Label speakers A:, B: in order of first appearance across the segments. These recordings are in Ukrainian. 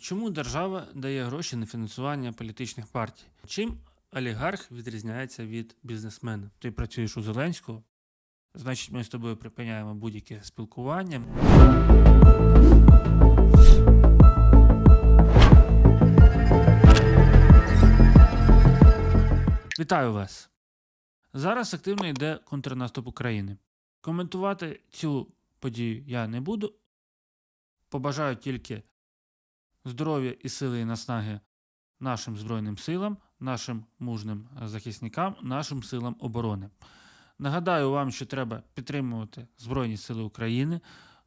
A: Чому держава дає гроші на фінансування політичних партій? Чим олігарх відрізняється від бізнесмена? Ти працюєш у Зеленського, значить, ми з тобою припиняємо будь-яке спілкування. Вітаю вас! Зараз активно йде контрнаступ України. Коментувати цю подію я не буду. Побажаю тільки здоров'я і сили і наснаги нашим Збройним силам, нашим мужним захисникам, нашим силам оборони. Нагадаю вам, що треба підтримувати Збройні Сили України.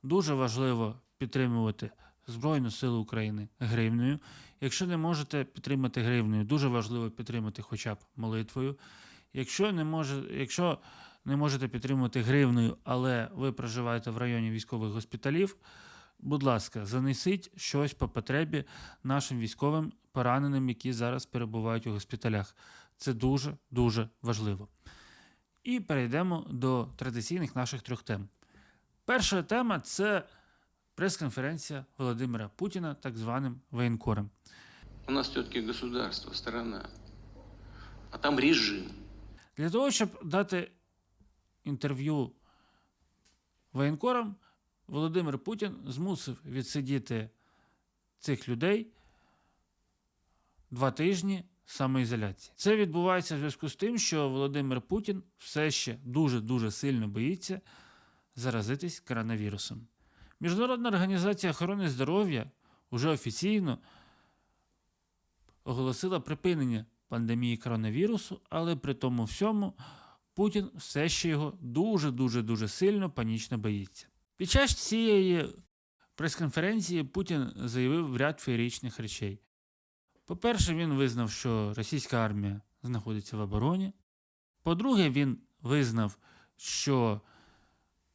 A: Дуже важливо підтримувати Збройну силу України гривнею. Якщо не можете підтримати гривнею, дуже важливо підтримати хоча б молитвою. Якщо не, може, якщо не можете підтримувати гривнею, але ви проживаєте в районі військових госпіталів, будь ласка, занесіть щось по потребі нашим військовим пораненим, які зараз перебувають у госпіталях. Це дуже дуже важливо. І перейдемо до традиційних наших трьох тем. Перша тема це прес-конференція Володимира Путіна, так званим воєнкором.
B: У нас все-таки государство, страна. А там режим.
A: Для того, щоб дати інтерв'ю воєнкорам, Володимир Путін змусив відсидіти цих людей два тижні самоізоляції. Це відбувається в зв'язку з тим, що Володимир Путін все ще дуже-дуже сильно боїться заразитись коронавірусом. Міжнародна організація охорони здоров'я уже офіційно оголосила припинення пандемії коронавірусу, але при тому всьому Путін все ще його дуже-дуже дуже сильно панічно боїться. Під час цієї прес-конференції Путін заявив ряд феєричних речей. По-перше, він визнав, що російська армія знаходиться в обороні. По-друге, він визнав, що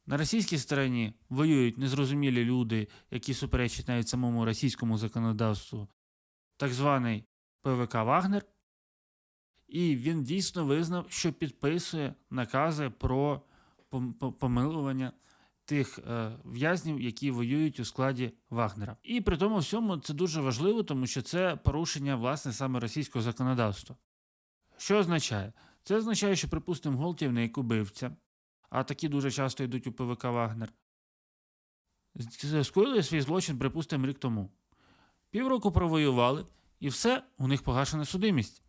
A: на російській стороні воюють незрозумілі люди, які суперечать навіть самому російському законодавству, так званий ПВК Вагнер. І він дійсно визнав, що підписує накази про помилування тих е, в'язнів, які воюють у складі Вагнера. І при тому всьому це дуже важливо, тому що це порушення власне саме російського законодавства. Що означає? Це означає, що, припустимо, гвалтівник, убивця, а такі дуже часто йдуть у ПВК Вагнер, скоїли свій злочин, припустимо, рік тому. Півроку провоювали, і все, у них погашена судимість.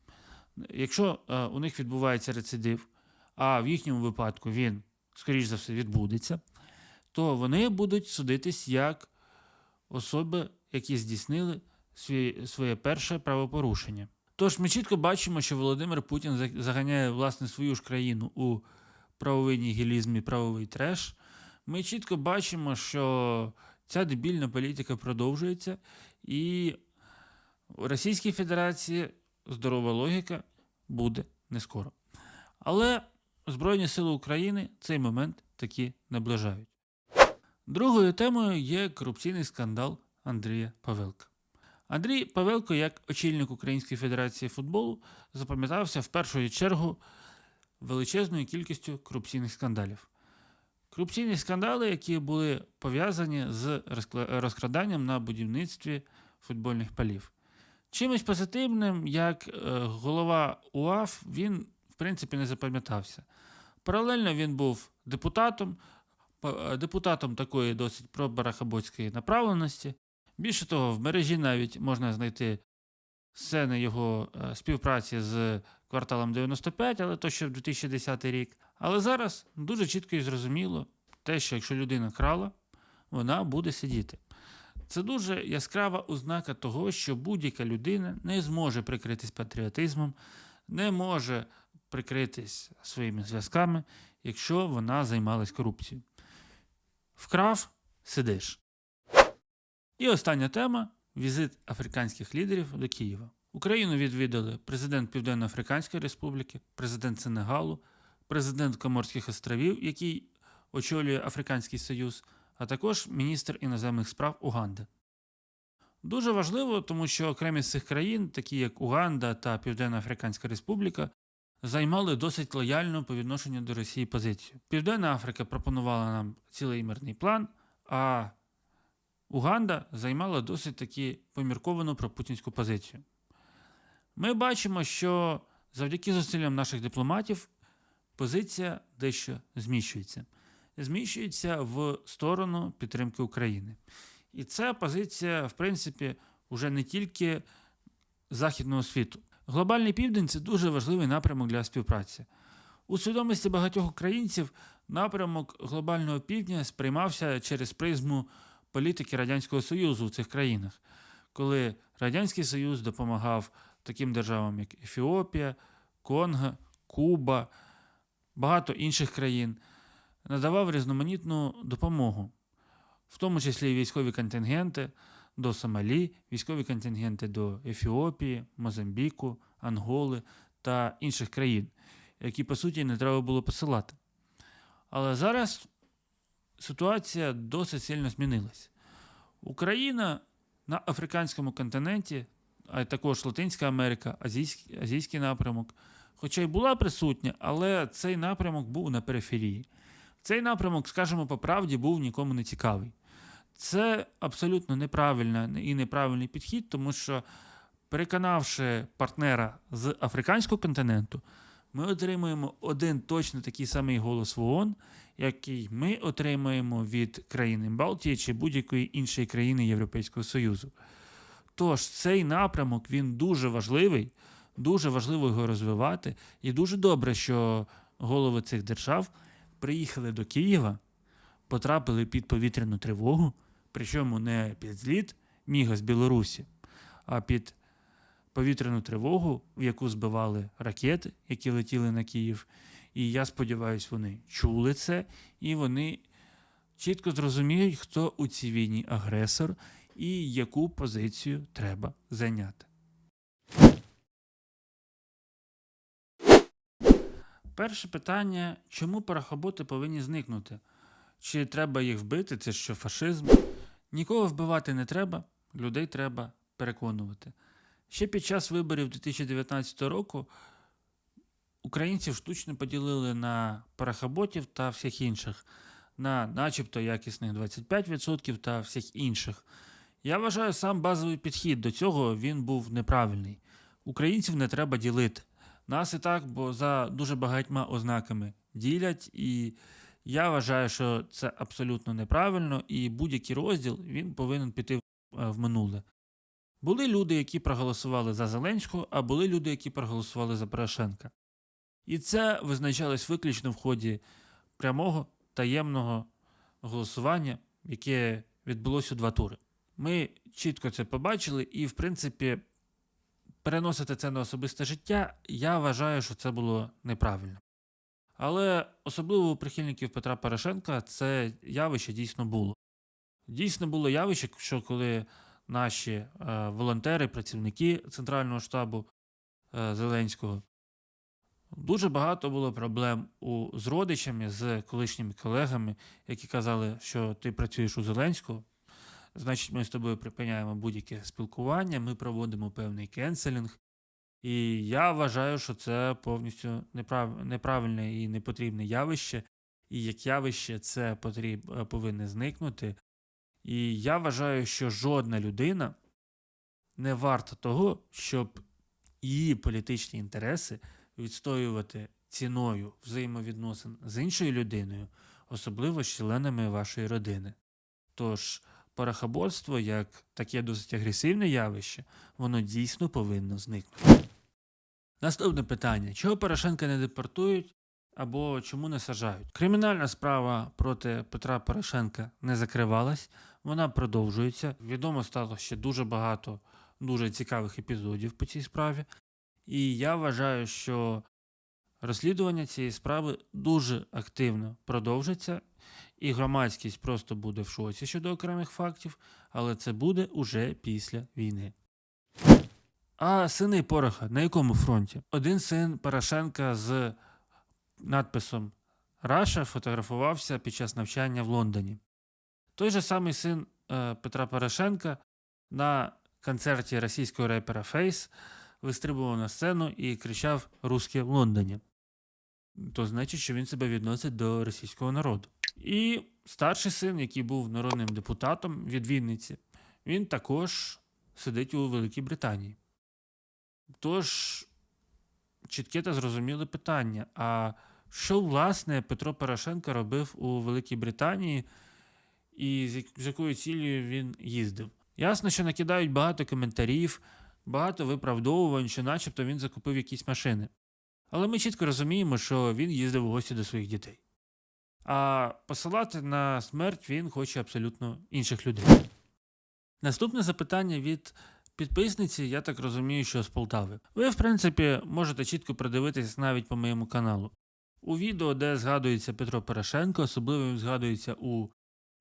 A: Якщо е, у них відбувається рецидив, а в їхньому випадку він, скоріш за все, відбудеться, то вони будуть судитись як особи, які здійснили своє перше правопорушення. Тож ми чітко бачимо, що Володимир Путін заганяє власне свою ж країну у правовий нігілізм і правовий треш. Ми чітко бачимо, що ця дебільна політика продовжується, і у Російській Федерації здорова логіка буде не скоро. Але Збройні Сили України цей момент таки наближають. Другою темою є корупційний скандал Андрія Павелка. Андрій Павелко, як очільник Української Федерації футболу, запам'ятався в першу чергу величезною кількістю корупційних скандалів. Корупційні скандали, які були пов'язані з розкраданням на будівництві футбольних полів. Чимось позитивним, як е, голова УАФ, він, в принципі, не запам'ятався. Паралельно він був депутатом, депутатом такої досить пробарахаботської направленості. Більше того, в мережі навіть можна знайти сцени його е, співпраці з кварталом 95, але то ще в 2010 рік. Але зараз дуже чітко і зрозуміло те, що якщо людина крала, вона буде сидіти. Це дуже яскрава ознака того, що будь-яка людина не зможе прикритись патріотизмом, не може прикритись своїми зв'язками, якщо вона займалась корупцією. Вкрав сидиш. І остання тема візит африканських лідерів до Києва. Україну відвідали президент Південно-Африканської Республіки, президент Сенегалу, президент Коморських островів, який очолює Африканський Союз, а також міністр іноземних справ Уганди. Дуже важливо, тому що окремі з цих країн, такі як Уганда та Південно-Африканська Республіка, займали досить лояльну по відношенню до Росії позицію. Південна Африка пропонувала нам цілий мирний план, а Уганда займала досить таки помірковану пропутінську позицію. Ми бачимо, що завдяки зусиллям наших дипломатів позиція дещо зміщується. Зміщується в сторону підтримки України. І ця позиція, в принципі, вже не тільки західного світу. Глобальний південь це дуже важливий напрямок для співпраці. У свідомості багатьох українців напрямок глобального півдня сприймався через призму політики Радянського Союзу у цих країнах, коли Радянський Союз допомагав таким державам, як Ефіопія, Конго, Куба, багато інших країн, надавав різноманітну допомогу, в тому числі і військові контингенти до Сомалі, військові контингенти до Ефіопії, Мозамбіку, Анголи та інших країн, які по суті не треба було посилати. Але зараз ситуація досить сильно змінилась. Україна на африканському континенті, а також Латинська Америка, азійський, азійський напрямок, хоча й була присутня, але цей напрямок був на периферії. Цей напрямок, скажімо по правді, був нікому не цікавий. Це абсолютно неправильний і неправильний підхід, тому що, переконавши партнера з африканського континенту, ми отримуємо один точно такий самий голос в ООН, який ми отримаємо від країни Балтії чи будь-якої іншої країни Європейського Союзу. Тож цей напрямок він дуже важливий, дуже важливо його розвивати, і дуже добре, що голови цих держав приїхали до Києва, потрапили під повітряну тривогу, причому не під зліт Міга з Білорусі, а під повітряну тривогу, в яку збивали ракети, які летіли на Київ. І я сподіваюся, вони чули це, і вони чітко зрозуміють, хто у цій війні агресор і яку позицію треба зайняти. Перше питання: чому парахоботи повинні зникнути? Чи треба їх вбити? Це що фашизм? Нікого вбивати не треба, людей треба переконувати. Ще під час виборів 2019 року українців штучно поділили на парахоботів та всіх інших, на начебто якісних 25% та всіх інших. Я вважаю, сам базовий підхід до цього він був неправильний. Українців не треба ділити. Нас і так, бо за дуже багатьма ознаками ділять, і я вважаю, що це абсолютно неправильно, і будь-який розділ він повинен піти в- е, минуле. Були люди, які проголосували за Зеленського, а були люди, які проголосували за Порошенка. І це визначалось виключно в ході прямого таємного голосування, яке відбулося у два тури. Ми чітко це побачили, і, в принципі, переносити це на особисте життя, я вважаю, що це було неправильно. Але особливо у прихильників Петра Порошенка це явище дійсно було. Дійсно було явище, що коли наші е, волонтери, працівники Центрального штабу е, Зеленського, дуже багато було проблем у, з родичами, з колишніми колегами, які казали, що ти працюєш у Зеленського, значить, ми з тобою припиняємо будь-яке спілкування, ми проводимо певний кенселінг. І я вважаю, що це повністю неправ... неправильне і непотрібне явище. І як явище це потріб... е, повинне зникнути. І я вважаю, що жодна людина не варта того, щоб її політичні інтереси відстоювати ціною взаємовідносин з іншою людиною, особливо з членами вашої родини. Тож парахаборство, як таке досить агресивне явище, воно дійсно повинно зникнути. Наступне питання: чого Порошенка не депортують або чому не сажають? Кримінальна справа проти Петра Порошенка не закривалась, вона продовжується. Відомо стало ще дуже багато дуже цікавих епізодів по цій справі. І я вважаю, що розслідування цієї справи дуже активно продовжиться, і громадськість просто буде в шоці щодо окремих фактів, але це буде уже після війни. А сини Пороха на якому фронті? Один син Порошенка з надписом Раша фотографувався під час навчання в Лондоні. Той же самий син е, Петра Порошенка на концерті російського репера Фейс вистрибував на сцену і кричав Русське в Лондоні. То значить, що він себе відносить до російського народу. І старший син, який був народним депутатом від Вінниці, він також сидить у Великій Британії. Тож, чітке та зрозуміле питання: а що, власне, Петро Порошенко робив у Великій Британії і з якою цілею він їздив? Ясно, що накидають багато коментарів, багато виправдовувань, що начебто він закупив якісь машини. Але ми чітко розуміємо, що він їздив у гості до своїх дітей. А посилати на смерть він хоче абсолютно інших людей. Наступне запитання від підписниці, я так розумію, що з Полтави. Ви, в принципі, можете чітко придивитись навіть по моєму каналу. У відео, де згадується Петро Порошенко, особливо він згадується у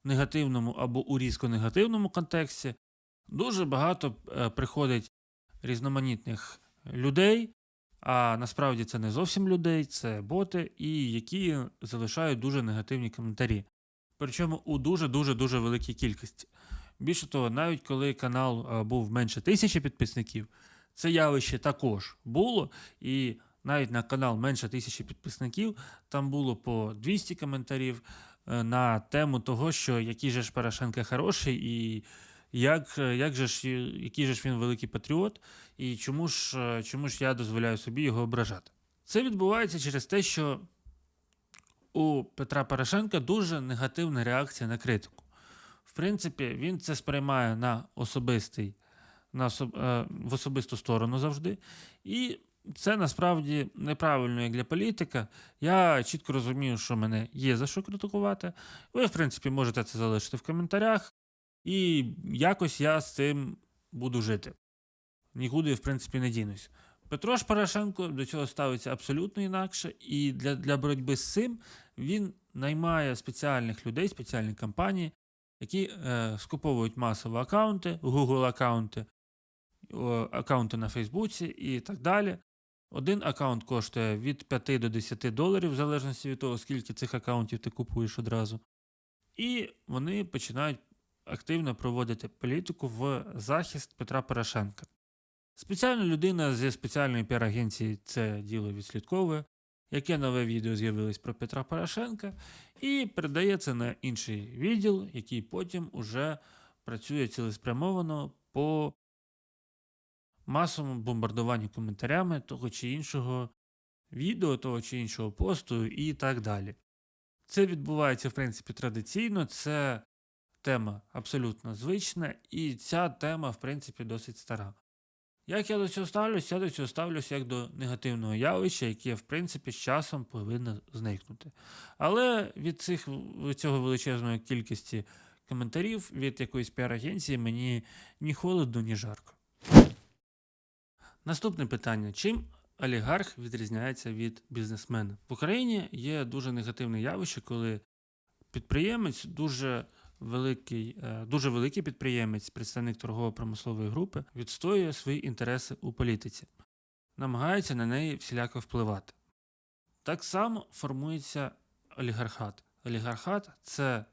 A: негативному або у різко негативному контексті, дуже багато е, приходить різноманітних людей, а насправді це не зовсім людей, це боти, і які залишають дуже негативні коментарі. Причому у дуже-дуже дуже великій кількості. Більше того, навіть коли канал е, був менше тисячі підписників, це явище також було. І навіть на канал менше тисячі підписників там було по 200 коментарів е, на тему того, що який же ж Порошенко хороший, і як, е, як же ж, який же ж він великий патріот, і чому ж, чому ж я дозволяю собі його ображати. Це відбувається через те, що у Петра Порошенка дуже негативна реакція на критику. В принципі, він це сприймає на особистий, на особ, е, в особисту сторону завжди. І це насправді неправильно як для політика. Я чітко розумію, що мене є за що критикувати. Ви, в принципі, можете це залишити в коментарях, і якось я з цим буду жити. Нікуди, в принципі, не дінусь. Петро ж Порошенко до цього ставиться абсолютно інакше, і для, для боротьби з цим він наймає спеціальних людей, спеціальні компанії, які е, скуповують масово аккаунти, Google аккаунти, аккаунти на Фейсбуці і так далі. Один аккаунт коштує від 5 до 10 доларів, в залежності від того, скільки цих аккаунтів ти купуєш одразу. І вони починають активно проводити політику в захист Петра Порошенка. Спеціальна людина зі спеціальної піар-агенції це діло відслідковує, яке нове відео з'явилось про Петра Порошенка, і передає це на інший відділ, який потім уже працює цілеспрямовано по масовому бомбардуванню коментарями того чи іншого відео, того чи іншого посту і так далі. Це відбувається, в принципі, традиційно, це тема абсолютно звична, і ця тема, в принципі, досить стара. Як я до цього ставлюсь? Я до цього ставлюсь як до негативного явища, яке, в принципі, з часом повинно зникнути. Але від цих від цього величезної кількості коментарів від якоїсь піар-агенції мені ні холодно, ні жарко. Наступне питання: чим олігарх відрізняється від бізнесмена? В Україні є дуже негативне явище, коли підприємець дуже великий, е, дуже великий підприємець, представник торгово-промислової групи, відстоює свої інтереси у політиці, намагається на неї всіляко впливати. Так само формується олігархат. Олігархат це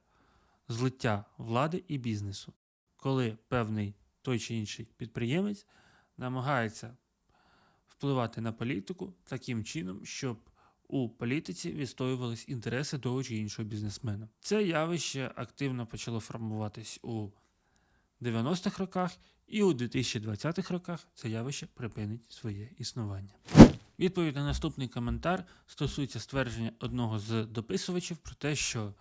A: злиття влади і бізнесу, коли певний той чи інший підприємець намагається впливати на політику таким чином, щоб у політиці відстоювались інтереси того чи іншого бізнесмена. Це явище активно почало формуватись у 90-х роках, і у 2020-х роках це явище припинить своє існування. Відповідь на наступний коментар стосується ствердження одного з дописувачів про те, що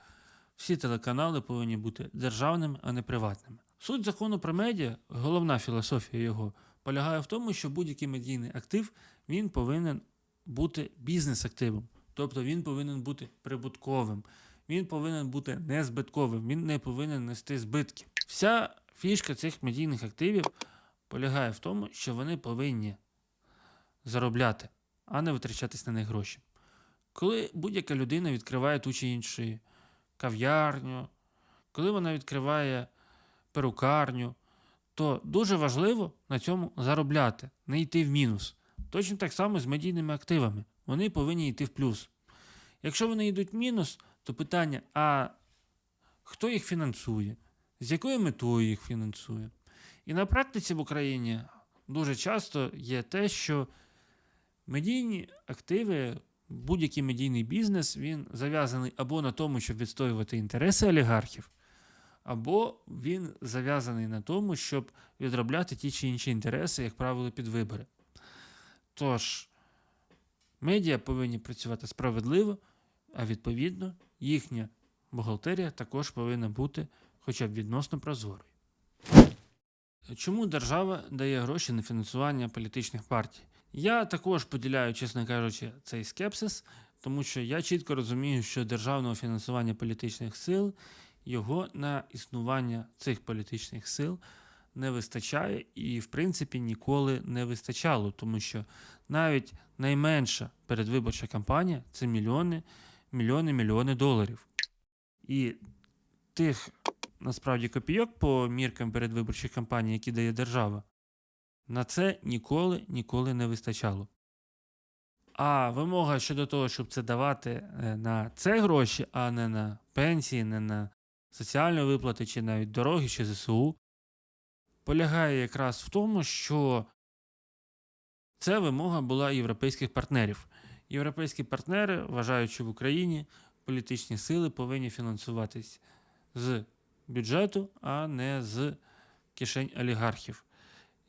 A: всі телеканали повинні бути державними, а не приватними. Суть закону про медіа, головна філософія його, полягає в тому, що будь-який медійний актив він повинен бути бізнес-активом, тобто він повинен бути прибутковим, він повинен бути незбитковим, він не повинен нести збитки. Вся фішка цих медійних активів полягає в тому, що вони повинні заробляти, а не витрачатись на них гроші. Коли будь-яка людина відкриває ту чи іншу кав'ярню, коли вона відкриває перукарню, то дуже важливо на цьому заробляти, не йти в мінус. Точно так само з медійними активами. Вони повинні йти в плюс. Якщо вони йдуть в мінус, то питання: а хто їх фінансує? З якою метою їх фінансує? І на практиці в Україні дуже часто є те, що медійні активи будь-який медійний бізнес він зав'язаний або на тому, щоб відстоювати інтереси олігархів, або він зав'язаний на тому, щоб відробляти ті чи інші інтереси, як правило, під вибори. Тож, медіа повинні працювати справедливо, а відповідно, їхня бухгалтерія також повинна бути хоча б відносно прозорою. Чому держава дає гроші на фінансування політичних партій? Я також поділяю, чесно кажучи, цей скепсис, тому що я чітко розумію, що державного фінансування політичних сил його на існування цих політичних сил не вистачає і, в принципі, ніколи не вистачало, тому що навіть найменша передвиборча кампанія це мільйони, мільйони, мільйони доларів. І тих насправді копійок по міркам передвиборчих кампаній, які дає держава, на це ніколи ніколи не вистачало. А вимога щодо того, щоб це давати е, на це гроші, а не на пенсії, не на соціальні виплати, чи навіть дороги, чи ЗСУ, полягає якраз в тому, що це вимога була європейських партнерів. Європейські партнери вважають, що в Україні політичні сили повинні фінансуватись з бюджету, а не з кишень олігархів.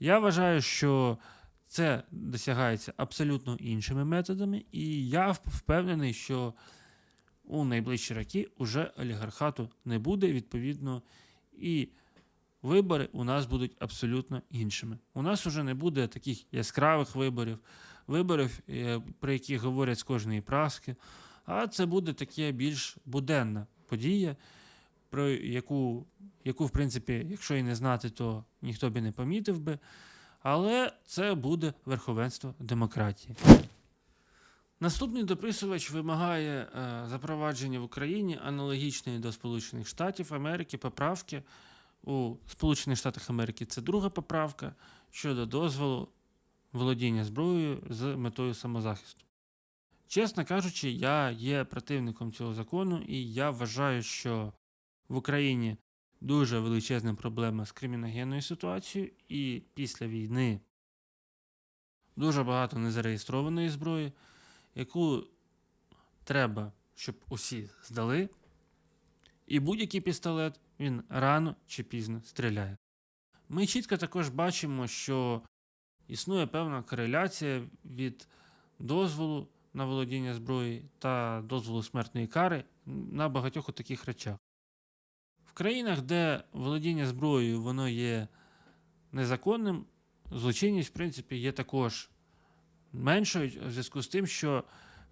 A: Я вважаю, що це досягається абсолютно іншими методами, і я впевнений, що у найближчі роки уже олігархату не буде, відповідно, і вибори у нас будуть абсолютно іншими. У нас уже не буде таких яскравих виборів, виборів, е, про які говорять з кожної праски, а це буде таке більш буденна подія, про яку, яку, в принципі, якщо і не знати, то ніхто б і не помітив би. Але це буде верховенство демократії. Наступний дописувач вимагає е, запровадження в Україні аналогічної до Сполучених Штатів Америки поправки. У Сполучених Штатах Америки це друга поправка щодо дозволу володіння зброєю з метою самозахисту. Чесно кажучи, я є противником цього закону, і я вважаю, що в Україні дуже величезна проблема з криміногенною ситуацією, і після війни дуже багато незареєстрованої зброї, яку треба, щоб усі здали. І будь-який пістолет він рано чи пізно стріляє. Ми чітко також бачимо, що існує певна кореляція від дозволу на володіння зброї та дозволу смертної кари на багатьох таких речах. В країнах, де володіння зброєю воно є незаконним, злочинність, в принципі, є також меншою в зв'язку з тим, що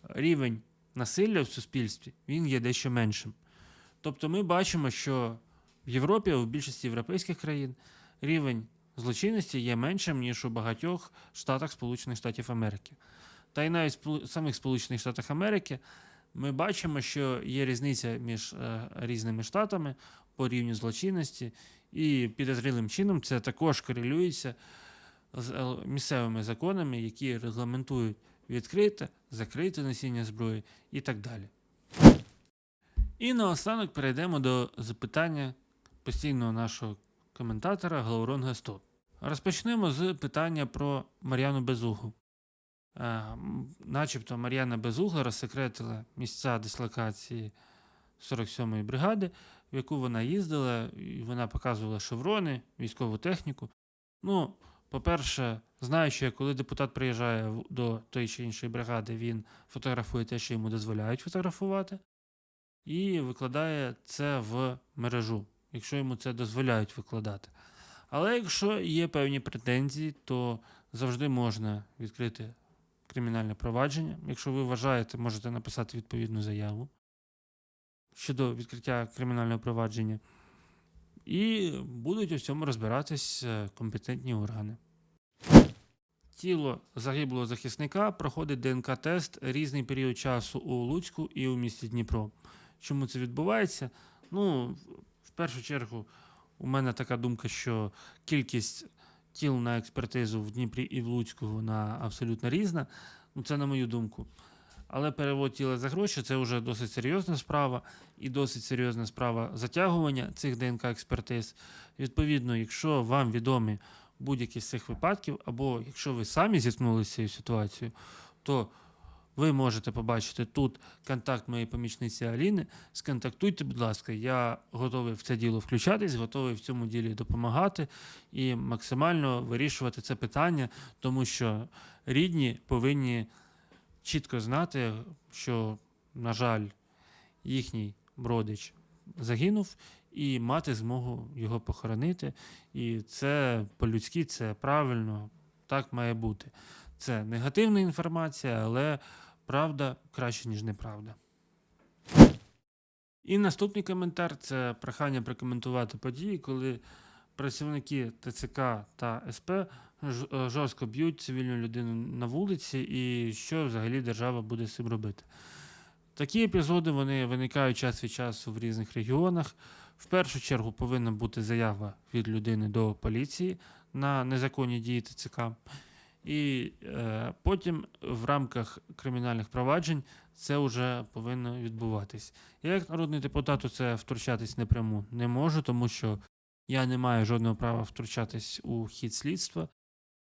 A: рівень насилля в суспільстві він є дещо меншим. Тобто ми бачимо, що в Європі, в більшості європейських країн, рівень злочинності є меншим, ніж у багатьох штатах Сполучених Штатів Америки. Та й навіть в самих Сполучених Штатах Америки ми бачимо, що є різниця між е, різними штатами по рівню злочинності, і підозрілим чином це також корелюється з е, місцевими законами, які регламентують відкрите, закрите носіння зброї і так далі. І наостанок перейдемо до запитання постійного нашого коментатора Глауронга Стоп. Розпочнемо з питання про Мар'яну Безугу. Е, Начебто Мар'яна Безугла розсекретила місця дислокації 47-ї бригади, в яку вона їздила, і вона показувала шеврони, військову техніку. Ну, по-перше, знаю, що коли депутат приїжджає до тої чи іншої бригади, він фотографує те, що йому дозволяють фотографувати, і викладає це в мережу, якщо йому це дозволяють викладати. Але якщо є певні претензії, то завжди можна відкрити кримінальне провадження. Якщо ви вважаєте, можете написати відповідну заяву щодо відкриття кримінального провадження. І будуть у цьому розбиратись е, компетентні органи. Тіло загиблого захисника проходить ДНК-тест різний період часу у Луцьку і у місті Дніпро. Чому це відбувається? Ну, першу чергу, у мене така думка, що кількість тіл на експертизу в Дніпрі і в Луцьку вона абсолютно різна. Ну, це на мою думку. Але перевод тіла за гроші це вже досить серйозна справа і досить серйозна справа затягування цих ДНК-експертиз. Відповідно, якщо вам відомі будь-які з цих випадків, або якщо ви самі зіткнулися цією ситуацією, то ви можете побачити тут контакт моєї помічниці Аліни. Сконтактуйте, будь ласка, я готовий в це діло включатись, готовий в цьому ділі допомагати і максимально вирішувати це питання, тому що рідні повинні чітко знати, що, на жаль, їхній родич загинув, і мати змогу його похоронити. І це по-людськи, це правильно, так має бути. Це негативна інформація, але правда краще, ніж неправда. І наступний коментар це прохання прокоментувати події, коли працівники ТЦК та СП е, жорстко б'ють цивільну людину на вулиці, і що взагалі держава буде з цим робити. Такі епізоди вони виникають час від часу в різних регіонах. В першу чергу повинна бути заява від людини до поліції на незаконні дії ТЦК. І е, потім в рамках кримінальних проваджень це вже повинно відбуватись. Я як народний депутат у це втручатись напряму не можу, тому що я не маю жодного права втручатись у хід слідства.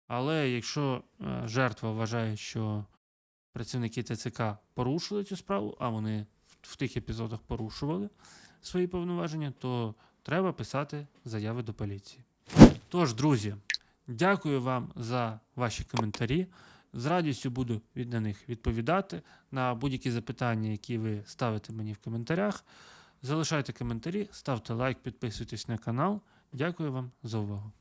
A: Але якщо е, жертва вважає, що працівники ТЦК порушили цю справу, а вони в, в тих епізодах порушували свої повноваження, то треба писати заяви до поліції. Тож, друзі, дякую вам за ваші коментарі. З радістю буду від на них відповідати на будь-які запитання, які ви ставите мені в коментарях. Залишайте коментарі, ставте лайк, підписуйтесь на канал. Дякую вам за увагу.